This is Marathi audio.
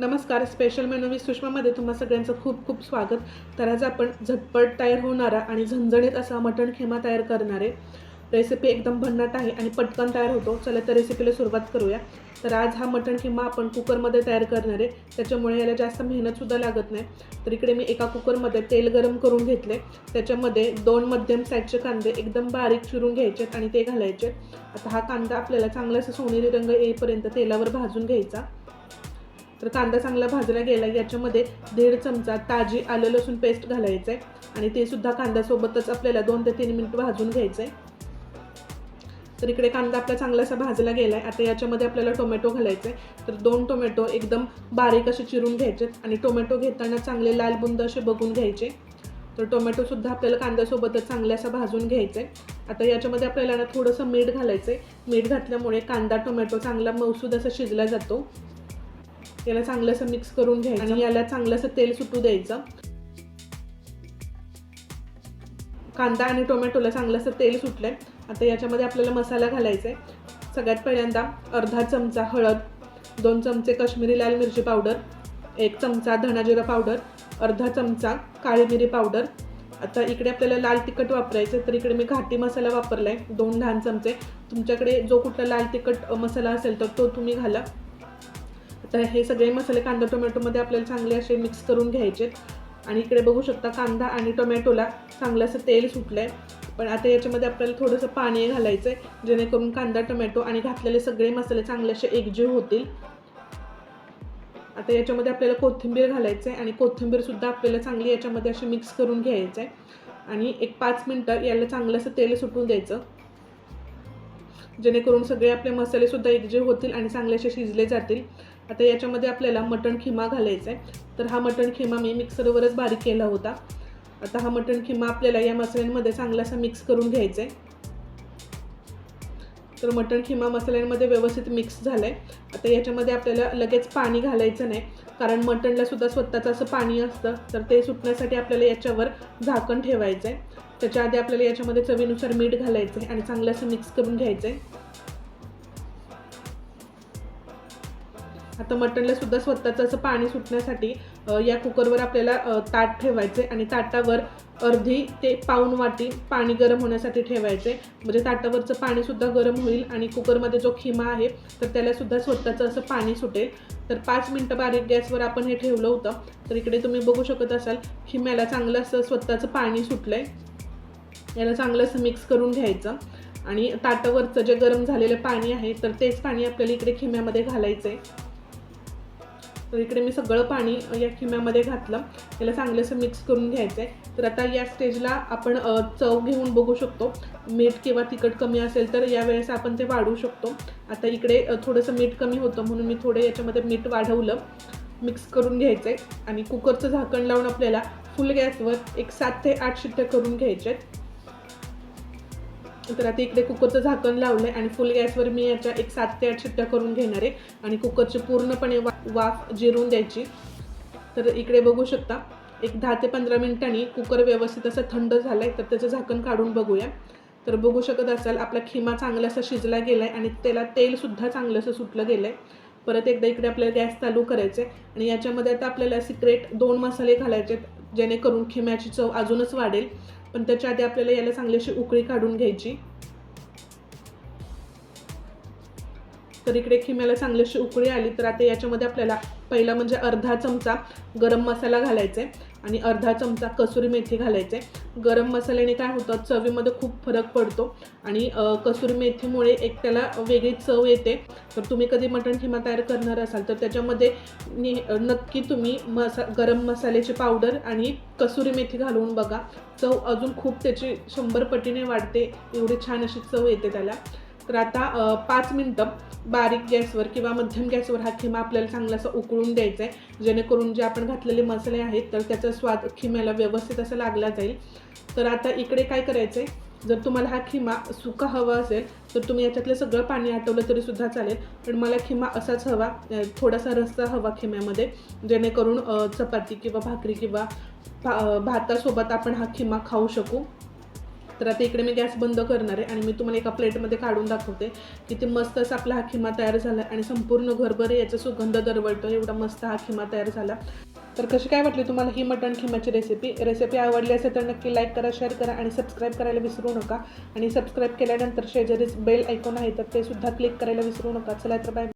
नमस्कार स्पेशल मेनू मी सुषमामध्ये तुम्हा सगळ्यांचं खूप खूप स्वागत. तर आज आपण झटपट तयार होणारा आणि झणझणीत असा मटण खिमा तयार करणार आहे रेसिपी एकदम भन्नाट आहे आणि पटकन तयार होतो. चला तर रेसिपीला सुरुवात करूया. तर आज हा मटण खिमा आपण कुकरमध्ये तयार करणार. आहे त्याच्यामुळे याला जास्त मेहनतसुद्धा लागत नाही. तर इकडे मी एका कुकरमध्ये तेल गरम करून घेतले. त्याच्यामध्ये दोन मध्यम साईजचे कांदे एकदम बारीक चिरून घ्यायचे आणि ते घालायचे आता हा कांदा आपल्याला चांगला असं सोनेरी रंग येईपर्यंत तेलावर भाजून घ्यायचा. तर कांदा चांगला भाजला गेला याच्यामध्ये दीड चमचा ताजी आलं लसूण पेस्ट घालायचं आहे आणि ते सुद्धा कांद्यासोबतच आपल्याला दोन ते तीन मिनिट भाजून घ्यायचं आहे तर इकडे कांदा आपला चांगलासा भाजला गेला आहे आता याच्यामध्ये आपल्याला टोमॅटो घालायचं आहे तर दोन टोमॅटो एकदम बारीक असे चिरून घ्यायचे आणि टोमॅटो घेताना चांगले लाल बुंद असे बघून घ्यायचे. तर टोमॅटोसुद्धा आपल्याला कांद्यासोबतच चांगले असं भाजून घ्यायचं आहे आता याच्यामध्ये आपल्याला ना थोडंसं मीठ घालायचं आहे मीठ घातल्यामुळे कांदा टोमॅटो चांगला मौसूद असा शिजला जातो. याला चांगलं असं मिक्स करून घ्यायचं आणि याला चांगलं असं तेल सुटू द्यायचं. कांदा आणि टोमॅटोला चांगलं असं तेल सुटलंय. आता याच्यामध्ये आपल्याला मसाला घालायचा आहे सगळ्यात पहिल्यांदा अर्धा चमचा हळद दोन चमचे काश्मीरी लाल मिरची पावडर एक चमचा धणाजिरा पावडर अर्धा चमचा काळी मिरी पावडर. आता इकडे आपल्याला लाल तिखट वापरायचं आहे तर इकडे मी घाटी मसाला वापरला आहे दोन लहान चमचे. तुमच्याकडे जो कुठला लाल तिखट मसाला असेल तर तो तुम्ही घाला. तर हे सगळे मसाले कांदा टोमॅटोमध्ये आपल्याला चांगले असे मिक्स करून घ्यायचे आणि इकडे बघू शकता कांदा आणि टोमॅटोला चांगलं असं तेल सुटलं आहे पण आता याच्यामध्ये आपल्याला थोडंसं पाणी घालायचं आहे जेणेकरून कांदा टोमॅटो आणि घातलेले सगळे मसाले चांगले असे एकजीव होतील. आता याच्यामध्ये आपल्याला कोथिंबीर घालायचं आहे आणि कोथिंबीरसुद्धा आपल्याला चांगली याच्यामध्ये अशी मिक्स करून घ्यायचं आहे आणि एक पाच मिनटं याला चांगलं असं तेल सुटून द्यायचं. जेणेकरून सगळे आपले मसालेसुद्धा एकजीव होतील आणि चांगले असे शिजले जातील. आता याच्यामध्ये आपल्याला मटण खिमा घालायचा आहे तर हा मटण खिमा मी मिक्सरवरच बारीक केला होता. आता हा मटण खिमा आपल्याला या मसाल्यांमध्ये चांगला असा मिक्स करून घ्यायचा आहे तर मटण खिमा मसाल्यांमध्ये व्यवस्थित मिक्स झालं आहे आता याच्यामध्ये आपल्याला लगेच पाणी घालायचं नाही. कारण मटणलासुद्धा स्वतःचं असं पाणी असतं. तर ते सुटण्यासाठी आपल्याला याच्यावर झाकण ठेवायचं आहे त्याच्या आधी आपल्याला याच्यामध्ये चवीनुसार मीठ घालायचं आहे आणि चांगलं असं मिक्स करून घ्यायचं आहे आता मटणला सुद्धा स्वतःचं असं पाणी सुटण्यासाठी या कुकरवर आपल्याला ताट ठेवायचे आणि ताटावर अर्धी ते पाऊन वाटी पाणी गरम होण्यासाठी ठेवायचे. म्हणजे ताटावरचं पाणीसुद्धा गरम होईल आणि कुकरमध्ये जो खिमा आहे तर त्यालासुद्धा स्वतःचं असं पाणी सुटेल. तर पाच मिनटं बारीक गॅसवर आपण हे ठेवलं होतं. तर इकडे तुम्ही बघू शकत असाल खिम्याला चांगलं असं स्वतःचं पाणी सुटलं आहे याला चांगलं असं मिक्स करून घ्यायचं. आणि ताटावरचं जे गरम झालेलं पाणी आहे तर तेच पाणी आपल्याला इकडे खिम्यामध्ये घालायचं आहे तर इकडे मी सगळं पाणी या खिम्यामध्ये घातलं. त्याला चांगलं असं मिक्स करून घ्यायचं आहे तर आता या स्टेजला आपण चव घेऊन बघू शकतो. मीठ किंवा तिखट कमी असेल तर यावेळेस आपण ते वाढवू शकतो. आता इकडे थोडंसं मीठ कमी होतं म्हणून मी थोडं याच्यामध्ये मीठ वाढवलं. मिक्स करून घ्यायचं आहे आणि कुकरचं झाकण लावून आपल्याला फुल गॅसवर एक सात ते आठ शिट्ट्या करून घ्यायच्या आहेत तर आता इकडे कुकरचं झाकण लावलं आहे आणि फुल गॅसवर मी याच्या एक सात ते आठ शिट्ट्या करून घेणार आहे. आणि कुकरची पूर्णपणे वा वाफ जिरून द्यायची. तर इकडे बघू शकता एक दहा ते पंधरा मिनिटांनी कुकर व्यवस्थित असं थंड झालं आहे तर त्याचं झाकण काढून बघूया. तर बघू शकत असाल आपला खिमा चांगला असा शिजला गेला आहे आणि त्याला तेलसुद्धा चांगलं असं सुटलं गेलं आहे परत एकदा इकडे आपल्याला गॅस चालू करायचे आणि याच्यामध्ये आता आपल्याला सिक्रेट दोन मसाले घालायचे आहेत जेणेकरून खिम्याची चव अजूनच वाढेल. पण त्याच्या आधी आपल्याला याला चांगली अशी उकळी काढून घ्यायची. तर इकडे खिम्याला चांगली अशी उकळी आली तर आता याच्यामध्ये आपल्याला पहिला म्हणजे अर्धा चमचा गरम मसाला घालायचा आहे. आणि अर्धा चमचा कसुरी मेथी घालायचे. गरम मसाल्याने काय होतं चवीमध्ये खूप फरक पडतो आणि कसुरी मेथीमुळे एक त्याला वेगळी चव येते. तर तुम्ही कधी मटण खिमा तयार करणार असाल तर त्याच्यामध्ये नक्की तुम्ही मसा गरम मसाल्याची पावडर आणि कसुरी मेथी घालवून बघा. चव अजून खूप त्याची शंभर पटीने वाढते एवढी छान अशी चव येते त्याला. तर आता पाच मिनटं बारीक गॅसवर किंवा मध्यम गॅसवर हा खिमा आपल्याला चांगला असा उकळून द्यायचा आहे जेणेकरून जे आपण घातलेले मसाले आहेत तर त्याचा स्वाद खिम्याला व्यवस्थित असा लागला जाईल. तर आता इकडे काय करायचं आहे जर तुम्हाला हा खिमा सुका हवा असेल तर तुम्ही याच्यातलं सगळं पाणी आटवलं तरीसुद्धा चालेल. पण मला खिमा असाच हवा थोडासा रस्सा हवा खिम्यामध्ये. जेणेकरून चपाती किंवा भाकरी किंवा भा भातासोबत आपण हा खिमा खाऊ शकू. तर आता इकडे मी गॅस बंद करणार आहे आणि मी तुम्हाला एका प्लेटमध्ये काढून दाखवते किती मस्त असा आपला हा खिमा तयार झाला आणि संपूर्ण घरभर याचा सुगंध दरवळतो. एवढा मस्त हा खिमा तयार झाला. तर कशी काय वाटली तुम्हाला ही मटण खिमाची रेसिपी रेसिपी आवडली असेल तर नक्की लाईक करा शेअर करा आणि सबस्क्राईब करायला विसरू नका. आणि सबस्क्राईब केल्यानंतर शेजारीच बेल ऐकून आहे तर ते सुद्धा क्लिक करायला विसरू नका. चला तर बाय